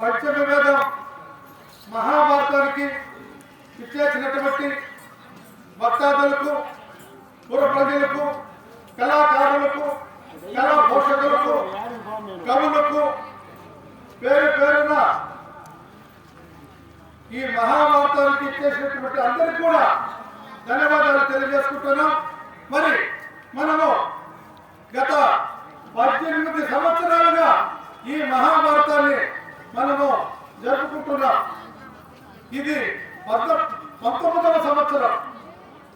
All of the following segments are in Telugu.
పంచమ వేదం మహాభారతానికి ఇచ్చేసినటువంటి భక్తాదులకు పురప్రజలకు కళాకారులకు కళా పోషకులకు కవులకు పేరు పేరున ఈ మహాభారతానికి ఇచ్చేసినటువంటి అందరికీ కూడా ధన్యవాదాలు తెలియజేసుకుంటున్నాం. మరి మనము గత పద్దెనిమిది సంవత్సరాలుగా ఈ మహాభారతాన్ని మనము జరుపుకుంటున్నాం ఇది పంతొమ్మిదవ సంవత్సరం.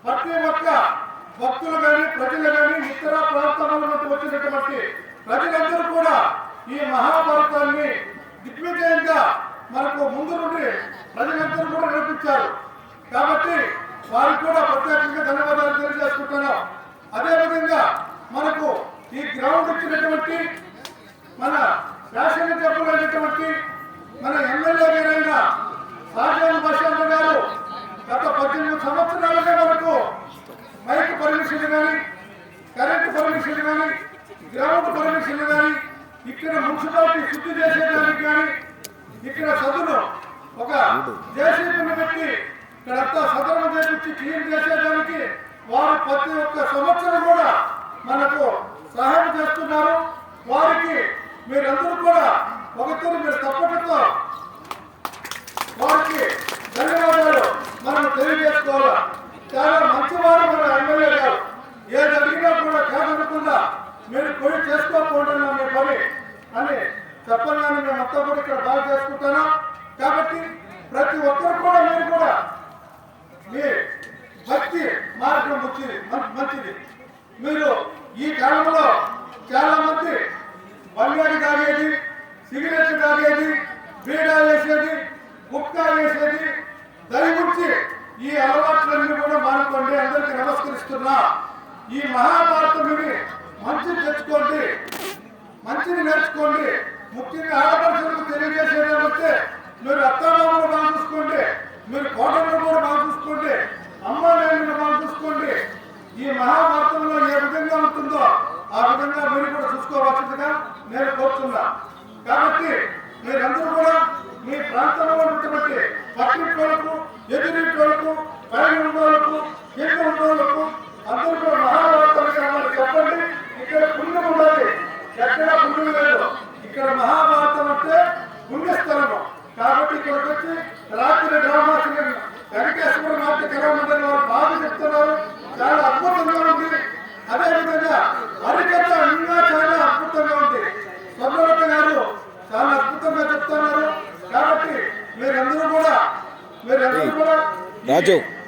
ప్రతి ఒక్క భక్తులు కానీ ప్రజలు కానీ ఇతర ప్రాంతాల నుండి వచ్చినటువంటి ప్రజలందరూ కూడా ఈ మహాభారతాన్ని దిగ్విజయంగా మనకు ముందు నుండి ప్రజలందరూ కూడా నడిపించారు కాబట్టి వారికి కూడా ప్రత్యేకంగా ధన్యవాదాలు తెలియజేసుకుంటున్నాం. అదేవిధంగా మనకు ఈ గ్రౌండ్ ఇచ్చినటువంటి మన శాసన సభ్యులైనటువంటి గ్రౌండ్ పర్మిషన్ కానీ ఇక్కడ మున్సిపాలిటీ శుద్ధి చేసేదానికి కానీ ఇక్కడ సదును ఒక జేసీబీని పెట్టి ఇక్కడంతా సదనం చేపించి క్లీన్ చేసేదానికి వారు ప్రతి ఒక్క సంవత్సరం కూడా మనకు సహాయం చేస్తున్నారు. వారికి మీరందరూ కూడా ఒకరితో మీరు తప్పటతో వారికి ధన్యవాదాలు మనం తెలియజేసుకోవాలి చాలా మంచివారు మన ఎమ్మెల్యే గారు ఏది అడిగినా కూడా కాదనకుండా చేసుకోకూడదు మీ పని. అని చెప్పగానే మేము మొత్తం కూడా ఇక్కడ బాగా చేసుకుంటాను కాబట్టి ప్రతి ఒక్కరు కూడా మీరు కూడా మీ భక్తి మార్గం మంచిది మంచిది. మీరు ఈ కాలంలో చాలా మంది బంగారు తాగేది సిగరెట్ తాగేది బీడా వేసేది గుట్కా వేసేది దయగురించి ఈ అలవాట్లన్నీ కూడా మానుకోండి. అందరికీ నమస్కరిస్తున్నా. ఈ మహాభారతం మంచి తెచ్చుకోండి. ముఖ్యంగా ఆడపడుచులకు తెలియజేసేది వస్తే మీరు అత్తామామలు బాగా చూసుకోండి మీరు కోటలను కూడా బాగా చూసుకోండి అమ్మ నాయనను బాగా చూసుకోండి. ఈ మహాభారతంలో ఏ విధంగా ఉంటుందో ఆ విధంగా మీరు కూడా చూసుకోవాల్సిందిగా నేను కోరుతున్నా. కాబట్టి మీరందరూ కూడా మీ ప్రాంతంలో ఉన్నటువంటి పక్కింటి వాళ్ళకు ఎదురింటి వాళ్ళకు ఇక్కడ మహాభారతం అంటే పుణ్యస్థలము. కాబట్టి ఇక్కడికి వచ్చి రాత్రి డ్రామా వెంకటేశ్వర నాట్య కళామండలి వారు బాగా చెప్తున్నారు. చాలా అద్భుతంగా ఉంది. అదేవిధంగా హరికథ ఇంకా చాలా అద్భుతంగా ఉంది. స్వర్ణలత గారు చాలా అద్భుతంగా చెప్తున్నారు. కాబట్టి మీరందరూ కూడా మీరందరూ కూడా.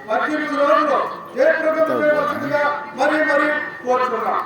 పద్దెనిమిది రోజులు జయప్రదం చేయవలసిందిగా మరీ మరీ కోరుతున్నాం.